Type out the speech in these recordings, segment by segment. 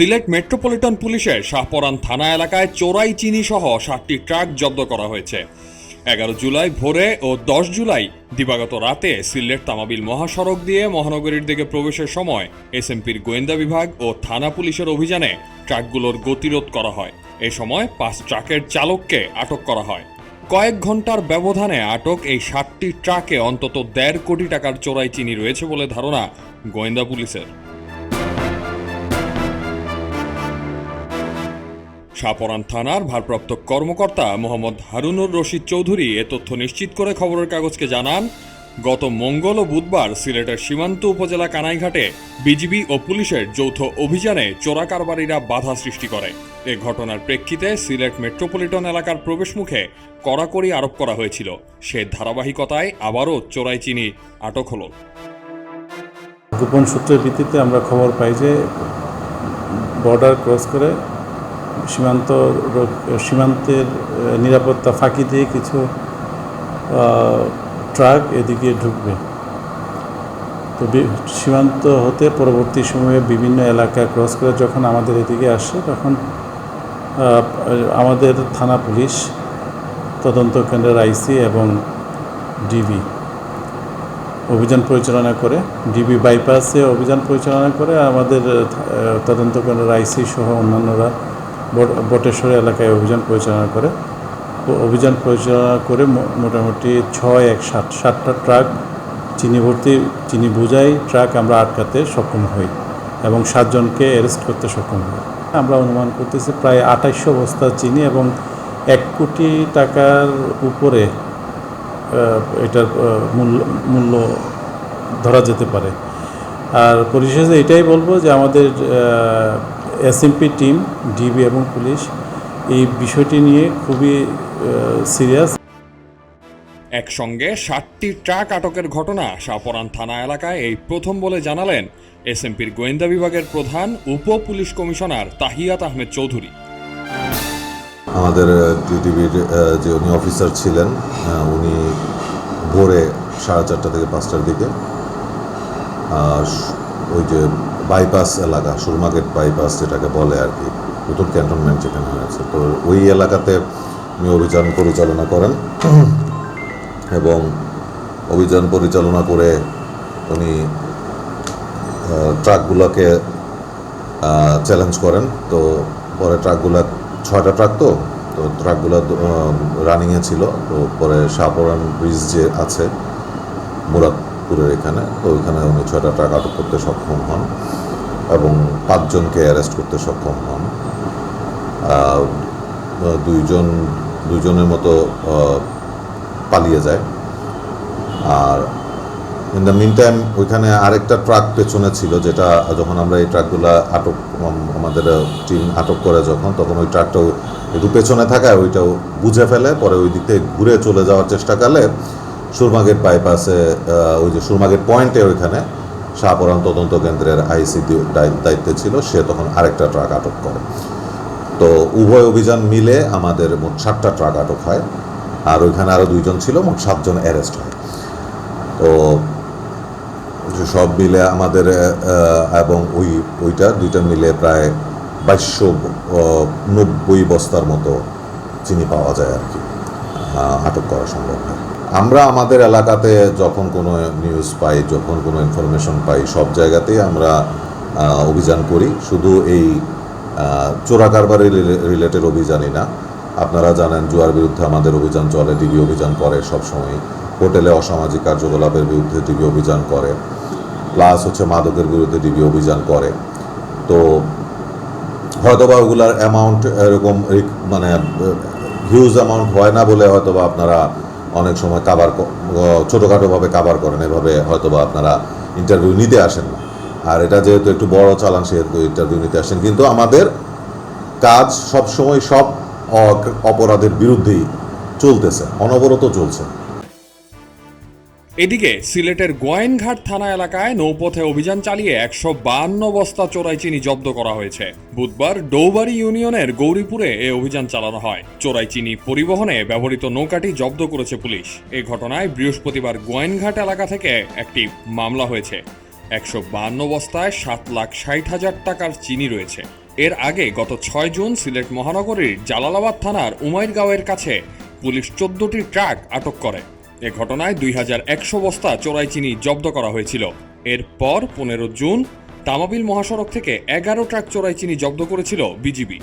Sylhet metropolitan পুলিশের শাহপরান থানা এলাকায় চোরাই চিনি সহ সাতটি ট্রাক জব্দ করা হয়েছে। এগারো জুলাই ভোরে ও দশ জুলাই দিবাগত রাতে সিলেট তামাবিল মহাসড়ক দিয়ে মহানগরীর দিকে প্রবেশের সময় এসএমপির গোয়েন্দা বিভাগ ও থানা পুলিশের অভিযানে ট্রাকগুলোর গতিরোধ করা হয়। এ সময় পাঁচ ট্রাকের চালককে আটক করা হয়। কয়েক ঘণ্টার ব্যবধানে আটক এই সাতটি ট্রাকে অন্তত দেড় কোটি টাকার চোরাই চিনি রয়েছে বলে ধারণা গোয়েন্দা পুলিশের। শাহপরান থানার ভারপ্রাপ্ত কর্মকর্তা মোহাম্মদ হারুনুর রশিদ চৌধুরী এ তথ্য নিশ্চিত করে খবরের কাগজকে জানান, গত মঙ্গল ও বুধবার সিলেটের সীমান্ত উপজেলা কানাইঘাটে বিজিবি ও পুলিশের যৌথ অভিযানে চোরা কারবারিরা বাধা সৃষ্টি করে। এ ঘটনার প্রেক্ষিতে সিলেট মেট্রোপলিটন এলাকার প্রবেশমুখে কড়াকড়ি আরোপ করা হয়েছিল। সে ধারাবাহিকতায় আবারও চোরাই চিনি আটক হল। গোপন সূত্রের ভিত্তিতে আমরা খবর পাই যে বর্ডার ক্রস করে সীমান্ত সীমান্তের নিরাপত্তা ফাঁকি দিয়ে কিছু ট্রাক এদিকে ঢুকবে। তো সীমান্ত হতে পরবর্তী সময়ে বিভিন্ন এলাকা ক্রস করে যখন আমাদের এদিকে আসে, তখন আমাদের থানা পুলিশ, তদন্ত কেন্দ্রের আইসি এবং ডিবি অভিযান পরিচালনা করে, ডিবি বাইপাসে অভিযান পরিচালনা করে, আমাদের তদন্ত কেন্দ্রের আইসি সহ অন্যান্যরা বটেশ্বর এলাকায় অভিযান পরিচালনা করে। অভিযান পরিচালনা করে মোটামুটি ছয় এক সাত, সাতটা ট্রাক চিনি ভর্তি চিনি বোঝাই ট্রাক আমরা আটকাতে সক্ষম হই এবং সাতজনকে অ্যারেস্ট করতে সক্ষম হই। আমরা অনুমান করতেছি প্রায় আঠাইশশো বস্তা চিনি এবং এক কোটি টাকার উপরে এটার মূল্য মূল্য ধরা যেতে পারে। আর পরিশেষে এটাই বলব যে আমাদের এসএমপি টিম ডিবি এবং পুলিশ এই বিষয়টি নিয়ে খুবই সিরিয়াস একসঙ্গে ষাটটি ট্রাক আটকের ঘটনা শাহপরান থানা এলাকায় এই প্রথম বলে জানালেন এসএমপির গোয়েন্দা বিভাগের প্রধান উপ পুলিশ কমিশনার তাহিয়াত আহমেদ চৌধুরী। আমাদের টিটিভির যে উনি অফিসার ছিলেন উনি ভোরে সাড়ে চারটা থেকে পাঁচটার দিকে আর ওই যে বাইপাস এলাকা সুরমাগেট বাইপাস যেটাকে বলে আর কি, নতুন ক্যান্টনমেন্ট যেখানে হয়েছে। তো ওই এলাকাতে উনি অভিযান পরিচালনা করেন এবং অভিযান পরিচালনা করে উনি ট্রাকগুলোকে চ্যালেঞ্জ করেন। তো পরে ট্রাকগুলো, ছয়টা ট্রাক তো তো ট্রাকগুলো রানিংয়ে ছিল। তো পরে শাহপরান ব্রিজ যে আছে মুরাদপুরের এখানে, তো ওইখানে উনি ছয়টা ট্রাক আটক করতে সক্ষম হন এবং পাঁচজনকে অ্যারেস্ট করতে সক্ষম হন। দুইজন, দুইজনের মতো পালিয়ে যায়। আর ইন দ্য মিন টাইম ওইখানে আরেকটা ট্রাক পেছনে ছিল, যেটা যখন আমরা এই ট্রাকগুলো আটক আমাদের টিম আটক করে যখন, তখন ওই ট্রাকটাও একটু পেছনে থাকায় ওইটাও বুঝে ফেলে, পরে ওই দিক থেকে ঘুরে চলে যাওয়ার চেষ্টা করলে সুরমাগেট বাইপাসে ওই যে সুরমাগেট পয়েন্টে ওইখানে শাহপরান তদন্ত কেন্দ্রের আইসি দায়িত্বে ছিল, সে তখন আরেকটা ট্রাক আটক করে। তো উভয় অভিযান মিলে আমাদের মোট সাতটা ট্রাক আটক হয়, আর ওইখানে আরও দুইজন ছিল, মোট সাতজন অ্যারেস্ট হয়। তো সব মিলে আমাদের এবং ওই, ওইটা দুইটা মিলে প্রায় বাইশশো নব্বই বস্তার মতো চিনি পাওয়া যায় আর কি আটক করা সম্ভব হয়। আমরা আমাদের এলাকাতে যখন কোনো নিউজ পাই, যখন কোনো ইনফরমেশন পাই, সব জায়গাতেই আমরা অভিযান করি। শুধু এই চোরা কারবারি রিলেটেড অভিযানই না। আপনারা জানেন জুয়ার বিরুদ্ধে আমাদের অভিযান চলে, ডিবি অভিযান করে সবসময় হোটেলে অসামাজিক কার্যকলাপের বিরুদ্ধে ডিবি অভিযান করে। প্লাস হচ্ছে মাদকের বিরুদ্ধে ডিবি অভিযান করে। তো হয়তোবা ওগুলার অ্যামাউন্ট এরকম মানে হিউজ অ্যামাউন্ট হয় না বলে হয়তোবা আপনারা অনেক সময় কাবার ছোটোখাটোভাবে কাবার করেন। এভাবে হয়তো বা আপনারা ইন্টারভিউ নিতে আসেন না। আর এটা যেহেতু একটু বড় চালান, সেহেতু ইন্টারভিউ নিতে আসেন। কিন্তু আমাদের কাজ সবসময় সব অপরাধের বিরুদ্ধেই চলতেছে। অনবরত চলছে। এদিকে সিলেটের গোয়াইনঘাট থানা এলাকায় নৌপথে অভিযান চালিয়ে একশো বান্ন বস্তা চোরাই চিনি জব্দ করা হয়েছে। বুধবার ডৌবাড়ি ইউনিয়নের গৌরীপুরে এ অভিযান চালানো হয়। চোরাই চিনি পরিবহনে ব্যবহৃত নৌকাটি জব্দ করেছে পুলিশ। এ ঘটনায় বৃহস্পতিবার গোয়াইনঘাট এলাকা থেকে একটি মামলা হয়েছে। একশো বান্ন বস্তায় সাত লাখ ষাট হাজার টাকার চিনি রয়েছে। এর আগে গত ছয় জুন সিলেট মহানগরীর জালালাবাদ থানার উমাইরগাঁওয়ের কাছে পুলিশ চোদ্দটি ট্রাক আটক করে। এ ঘটনায় দুই হাজার একশো বস্তা চোরাই চিনি জব্দ করা হয়েছিল। এরপর পনেরো জুন তামাবিল মহাসড়ক থেকে এগারো ট্রাক চোরাই চিনি জব্দ করেছিল বিজিবি।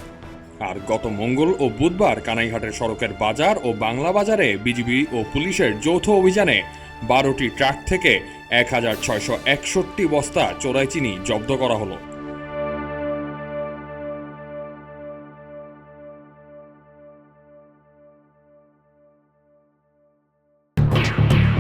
আর গত মঙ্গল ও বুধবার কানাইঘাটের সড়কের বাজার ও বাংলা বাজারে বিজিবি ও পুলিশের যৌথ অভিযানে বারোটি ট্রাক থেকে এক হাজার ছয়শো একষট্টি বস্তা চোরাই চিনি জব্দ করা হলো।